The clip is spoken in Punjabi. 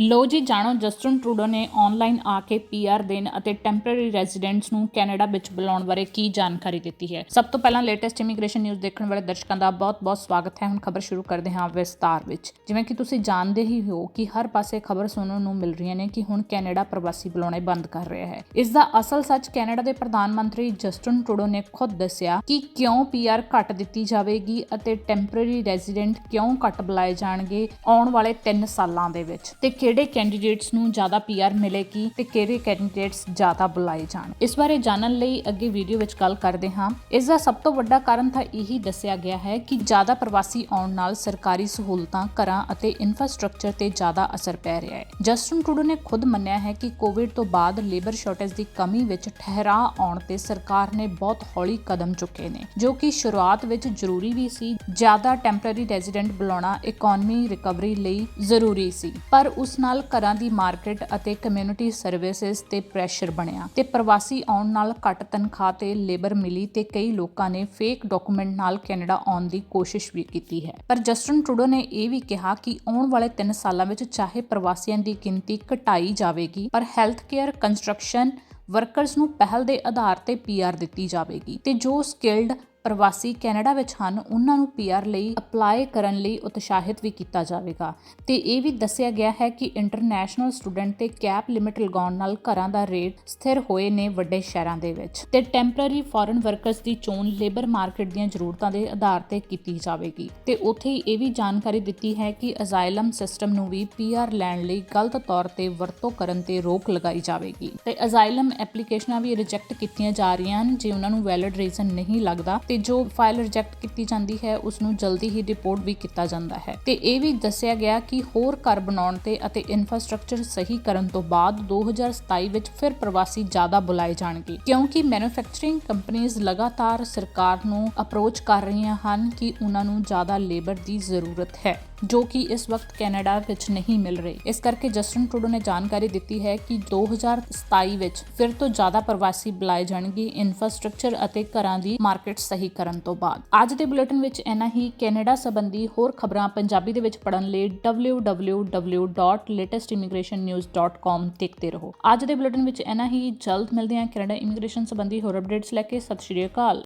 ਲੋ ਜੀ, ਜਾਣੋ, ਜਸਟਨ ਟਰੂਡੋ ਨੇ ਆਨਲਾਈਨ ਆ ਕੇ ਪੀਆਰ ਦੇਣ ਅਤੇ ਟੈਂਪਰੇਰੀ ਰੈਜ਼ੀਡੈਂਟਸ ਨੂੰ ਕੈਨੇਡਾ ਵਿੱਚ ਬੁਲਾਉਣ ਬਾਰੇ ਕੀ ਜਾਣਕਾਰੀ ਦਿੱਤੀ ਹੈ? ਸਭ ਤੋਂ ਪਹਿਲਾਂ ਲੇਟੈਸਟ ਇਮੀਗ੍ਰੇਸ਼ਨ ਨਿਊਜ਼ ਦੇਖਣ ਵਾਲੇ ਦਰਸ਼ਕਾਂ ਦਾ ਬਹੁਤ-ਬਹੁਤ ਸਵਾਗਤ ਹੈ। ਹੁਣ ਖਬਰ ਸ਼ੁਰੂ ਕਰਦੇ ਹਾਂ ਵਿਸਤਾਰ ਵਿੱਚ। ਜਿਵੇਂ ਕਿ ਤੁਸੀਂ ਜਾਣਦੇ ਹੀ ਹੋ ਕਿ ਹਰ ਪਾਸੇ ਖਬਰ ਸੁਣਨ ਨੂੰ ਮਿਲ ਰਹੀਆਂ ਨੇ ਕਿ ਹੁਣ ਕੈਨੇਡਾ ਪ੍ਰਵਾਸੀ ਬੁਲਾਉਣੇ ਬੰਦ ਕਰ ਰਿਹਾ ਹੈ। ਇਸ ਦਾ ਅਸਲ ਸੱਚ ਕੈਨੇਡਾ ਦੇ ਪ੍ਰਧਾਨ ਮੰਤਰੀ ਜਸਟਨ ਟਰੂਡੋ ਨੇ ਖੁਦ ਦੱਸਿਆ ਕਿ ਕਿਉਂ ਪੀਆਰ ਘੱਟ ਦਿੱਤੀ ਜਾਵੇਗੀ ਅਤੇ ਟੈਂਪਰੇਰੀ ਰੈਜ਼ੀਡੈਂਟ ਕਿਉਂ ਘੱਟ ਬੁਲਾਏ ਜਾਣਗੇ ਆਉਣ ਵਾਲੇ 3 ਸਾਲਾਂ ਦੇ ਵਿੱਚ। ਤੇ ਕਿਹੜੇ ਕੈਂਡੀਡੇਟਸ ਨੂੰ ਜ਼ਿਆਦਾ ਪੀਆਰ ਮਿਲੇਗੀ ਤੇ ਕਿਹੜੇ ਕੈਂਡੀਡੇਟਸ ਜ਼ਿਆਦਾ ਬੁਲਾਏ ਜਾਣ? ਇਸ ਬਾਰੇ ਜਾਣਨ ਲਈ ਅੱਗੇ ਵੀਡੀਓ ਵਿੱਚ ਗੱਲ ਕਰਦੇ ਹਾਂ। ਇਸ ਦਾ ਸਭ ਤੋਂ ਵੱਡਾ ਕਾਰਨ ਤਾਂ ਇਹੀ ਦੱਸਿਆ ਗਿਆ ਹੈ ਕਿ ਜ਼ਿਆਦਾ ਪ੍ਰਵਾਸੀ ਆਉਣ ਨਾਲ ਸਰਕਾਰੀ ਸਹੂਲਤਾਂ, ਘਰਾਂ ਅਤੇ ਇਨਫਰਾਸਟ੍ਰਕਚਰ ਤੇ ਜ਼ਿਆਦਾ ਅਸਰ ਪੈ ਰਿਹਾ ਹੈ। ਜਸਟਨ ਟਰੂਡੋ ਨੇ ਖੁਦ ਮੰਨਿਆ ਹੈ ਕਿ ਕੋਵਿਡ ਤੋਂ ਬਾਅਦ ਲੇਬਰ ਸ਼ਾਰਟੇਜ ਦੀ ਕਮੀ ਵਿੱਚ ਠਹਿਰਾਅ ਆਉਣ ਤੇ ਸਰਕਾਰ ਨੇ ਬਹੁਤ ਹੌਲੀ ਕਦਮ ਚੁੱਕੇ ਨੇ, ਜੋ ਕਿ ਸ਼ੁਰੂਆਤ ਵਿੱਚ ਜ਼ਰੂਰੀ ਵੀ ਸੀ। ਜ਼ਿਆਦਾ ਟੈਂਪਰੇਰੀ ਰੈਜ਼ੀਡੈਂਟ ਬੁਲਾਉਣਾ ਇਕਨੋਮੀ ਰਿਕਵਰੀ ਲਈ ਜ਼ਰੂਰੀ ਸੀ, ਪਰ ਉਸ ਨਾਲ ਘਰਾਂ ਦੀ ਮਾਰਕੀਟ ਅਤੇ ਕਮਿਊਨਿਟੀ ਸਰਵਿਸਿਜ਼ ਤੇ ਪ੍ਰੈਸ਼ਰ ਬਣਿਆ ਤੇ ਪ੍ਰਵਾਸੀ ਆਉਣ ਨਾਲ ਘੱਟ ਤਨਖਾਹ ਤੇ ਲੇਬਰ ਮਿਲੀ ਤੇ ਕਈ ਲੋਕਾਂ ਨੇ ਫੇਕ ਡਾਕੂਮੈਂਟ ਨਾਲ ਕੈਨੇਡਾ ਆਉਣ ਦੀ ਕੋਸ਼ਿਸ਼ ਵੀ ਕੀਤੀ ਹੈ। ਪਰ ਜਸਟਨ ਟਰੂਡੋ ਨੇ ਇਹ ਵੀ ਕਿਹਾ ਕਿ ਆਉਣ ਵਾਲੇ 3 ਸਾਲਾਂ ਵਿੱਚ ਚਾਹੇ ਪ੍ਰਵਾਸੀਆਂ ਦੀ ਗਿਣਤੀ ਘਟਾਈ ਜਾਵੇਗੀ, ਪਰ ਹੈਲਥ ਕੇਅਰ ਕੰਸਟਰਕਸ਼ਨ ਵਰਕਰਸ ਨੂੰ ਪਹਿਲ ਦੇ ਆਧਾਰ ਤੇ ਪੀਆਰ ਦਿੱਤੀ ਜਾਵੇਗੀ ਤੇ ਜੋ ਸਕਿਲਡ ਪ੍ਰਵਾਸੀ ਕੈਨੇਡਾ ਵਿੱਚ ਹਨ, ਉਹਨਾਂ ਨੂੰ ਪੀਆਰ ਲਈ ਅਪਲਾਈ ਕਰਨ ਲਈ ਉਤਸ਼ਾਹਿਤ ਵੀ ਕੀਤਾ ਜਾਵੇਗਾ। ਤੇ ਇਹ ਵੀ ਦੱਸਿਆ ਗਿਆ ਹੈ ਕਿ ਇੰਟਰਨੈਸ਼ਨਲ ਸਟੂਡੈਂਟ ਤੇ ਕੈਪ ਲਿਮਿਟ ਲਗਾਉਣ ਨਾਲ ਘਰਾਂ ਦਾ ਰੇਟ ਸਥਿਰ ਹੋਏ ਨੇ ਵੱਡੇ ਸ਼ਹਿਰਾਂ ਦੇ ਵਿੱਚ। ਤੇ ਟੈਂਪਰੇਰੀ ਫੋਰਨ ਵਰਕਰਸ ਦੀ ਚੋਣ ਲੇਬਰ ਮਾਰਕੀਟ ਦੀਆਂ ਜ਼ਰੂਰਤਾਂ ਦੇ ਆਧਾਰ ਤੇ ਕੀਤੀ ਜਾਵੇਗੀ। ਤੇ ਉੱਥੇ ਹੀ ਇਹ ਵੀ ਜਾਣਕਾਰੀ ਦਿੱਤੀ ਹੈ ਕਿ ਅਜ਼ਾਈਲਮ ਸਿਸਟਮ ਨੂੰ ਵੀ ਪੀਆਰ ਲੈਣ ਲਈ ਗਲਤ ਤੌਰ ਤੇ ਵਰਤੋਂ ਕਰਨ ਤੇ ਰੋਕ ਲਗਾਈ ਜਾਵੇਗੀ। ਤੇ ਅਜ਼ਾਈਲਮ ਐਪਲੀਕੇਸ਼ਨਾਂ ਵੀ ਰਿਜੈਕਟ ਕੀਤੀਆਂ ਜਾ ਰਹੀਆਂ ਹਨ, ਜੇ ਉਹਨਾਂ ਨੂੰ ਵੈਲਿਡ ਰੀਜ਼ਨ ਨਹੀਂ ਲੱਗਦਾ ਤੇ ਜੋ ਫਾਈਲ ਰਿਜੈਕਟ ਕੀਤੀ ਜਾਂਦੀ ਹੈ ਉਸ ਨੂੰ ਜਲਦੀ ਹੀ ਰਿਪੋਰਟ ਵੀ ਕੀਤਾ ਜਾਂਦਾ ਹੈ। ਤੇ ਇਹ ਵੀ ਦੱਸਿਆ ਗਿਆ ਕਿ ਹੋਰ ਘਰ ਬਣਾਉਣ ਤੇ ਅਤੇ ਇਨਫਰਾਸਟ੍ਰਕਚਰ ਸਹੀ ਕਰਨ ਤੋਂ ਬਾਅਦ 2027 ਵਿੱਚ ਫਿਰ ਪ੍ਰਵਾਸੀ ਜ਼ਿਆਦਾ ਬੁਲਾਏ ਜਾਣਗੇ। ਕਿਉਂਕਿ ਮੈਨੂਫੈਕਚਰਿੰਗ ਕੰਪਨੀਆਂ ਲਗਾਤਾਰ ਸਰਕਾਰ ਨੂੰ ਅਪਰੋਚ ਕਰ ਰਹੀਆਂ ਹਨ ਕਿ ਉਹਨਾਂ ਨੂੰ ਜ਼ਿਆਦਾ ਲੇਬਰ ਦੀ ਜ਼ਰੂਰਤ ਹੈ, ਜੋ ਕਿ ਇਸ ਵਕਤ ਕੈਨੇਡਾ ਵਿੱਚ ਨਹੀਂ ਮਿਲ ਰਹੀ। ਇਸ ਕਰਕੇ ਜਸਟਨ ਟਰੂਡੋ ਨੇ ਜਾਣਕਾਰੀ ਦਿੱਤੀ ਹੈ ਕਿ 2027 ਵਿੱਚ ਫਿਰ ਤੋਂ ਜ਼ਿਆਦਾ ਪ੍ਰਵਾਸੀ ਬੁਲਾਏ ਜਾਣਗੇ। ਇਨਫਰਾਸਟ੍ਰਕਚਰ ਅਤੇ ਘਰਾਂ ਦੀ ਮਾਰਕੀਟ ਸਹੀ ਕਰਨ ਤੋਂ ਬਾਅਦ। ਅੱਜ ਦੇ ਬੁਲੇਟਿਨ ਵਿੱਚ ਇਹਨਾਂ ਹੀ। ਕੈਨੇਡਾ ਸੰਬੰਧੀ ਹੋਰ ਖਬਰਾਂ ਪੰਜਾਬੀ ਦੇ ਵਿੱਚ ਪੜਨ ਲਈ www.latestimmigrationnews.com ਦੇਖਦੇ ਰਹੋ। ਅੱਜ ਦੇ ਬੁਲੇਟਿਨ ਵਿੱਚ ਇਹਨਾਂ ਹੀ। ਜਲਦ ਮਿਲਦੇ ਹਾਂ ਕੈਨੇਡਾ ਇਮੀਗ੍ਰੇਸ਼ਨ ਸੰਬੰਧੀ ਹੋਰ ਅਪਡੇਟਸ ਲੈ ਕੇ। ਸਤਿ ਸ਼੍ਰੀ ਅਕਾਲ।